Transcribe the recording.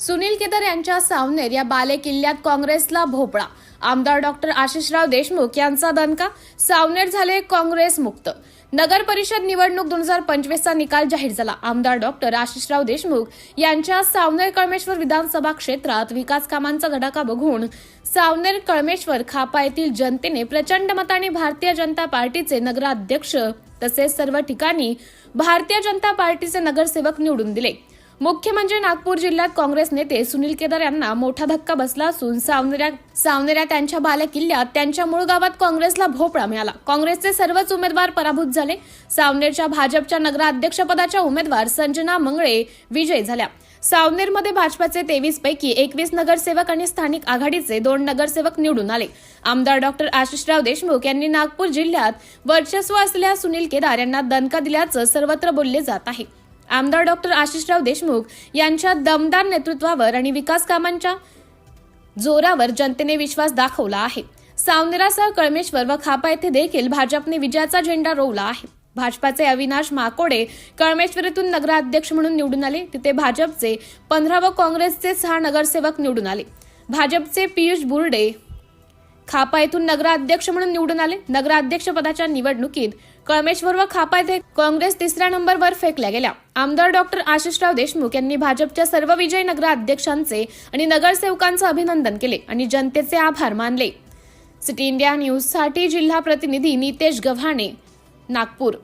सुनील केदार यांच्या सावनेर या बाले किल्ल्यात काँग्रेसला भोपळा. आमदार डॉक्टर आशिषराव देशमुख यांचा दणका सावनेर झाले काँग्रेस मुक्त. नगर परिषद निवडणूक दोन हजार पंचवीसचा निकाल जाहीर झाला. आमदार डॉक्टर आशिषराव देशमुख यांच्या सावनेर कळमेश्वर विधानसभा क्षेत्रात विकास कामांचा धडाका बघून सावनेर कळमेश्वर खापा येथील जनतेने प्रचंड मताने भारतीय जनता पार्टीचे नगराध्यक्ष तसेच सर्व ठिकाणी भारतीय जनता पार्टीचे नगरसेवक निवडून दिले. मुख्य म्हणजे नागपूर जिल्ह्यात काँग्रेस नेते सुनील केदार यांना मोठा धक्का बसला असून सावनेऱ्या सावनेऱ्या त्यांच्या बाल्या किल्ल्यात त्यांच्या मूळ गावात काँग्रेसला भोपळा मिळाला. काँग्रेसचे सर्वच उमेदवार पराभूत झाले. सावनेरच्या भाजपच्या नगराध्यक्षपदाच्या उमेदवार संजना मंगळे विजयी झाल्या. सावनेरमध्ये भाजपाचे तेवीस पैकी एकवीस नगरसेवक आणि स्थानिक आघाडीचे दोन नगरसेवक निवडून आले. आमदार डॉक्टर आशिषराव देशमुख यांनी नागपूर जिल्ह्यात वर्चस्व असलेल्या सुनील केदार यांना दणका दिल्याचं सर्वत्र बोलले जात आहे. आमदार डॉक्टर आशिषराव देशमुख यांच्या दमदार नेतृत्वावर आणि विकास कामांच्या जोरावर जनतेने विश्वास दाखवला आहे. सावनेरासह कळमेश्वर व खापा येथे देखील भाजपने विजयाचा झेंडा रोवला आहे. भाजपाचे अविनाश माकोडे कळमेश्वरीतून नगराध्यक्ष म्हणून निवडून आले. तिथे भाजपचे पंधरा व काँग्रेसचे सहा नगरसेवक निवडून आले. भाजपचे पियुष बुर्डे खापा येथून नगराध्यक्ष म्हणून निवडून आले. नगराध्यक्ष पदाच्या निवडणुकीत कळमेश्वर व खापा येथे काँग्रेस तिसऱ्या नंबरवर फेकल्या गेल्या. आमदार डॉक्टर आशिषराव देशमुख यांनी भाजपच्या सर्व विजयी नगराध्यक्षांचे आणि नगरसेवकांचं अभिनंदन केले आणि जनतेचे आभार मानले. सिटी इंडिया न्यूजसाठी जिल्हा प्रतिनिधी नितेश गव्हाणे नागपूर.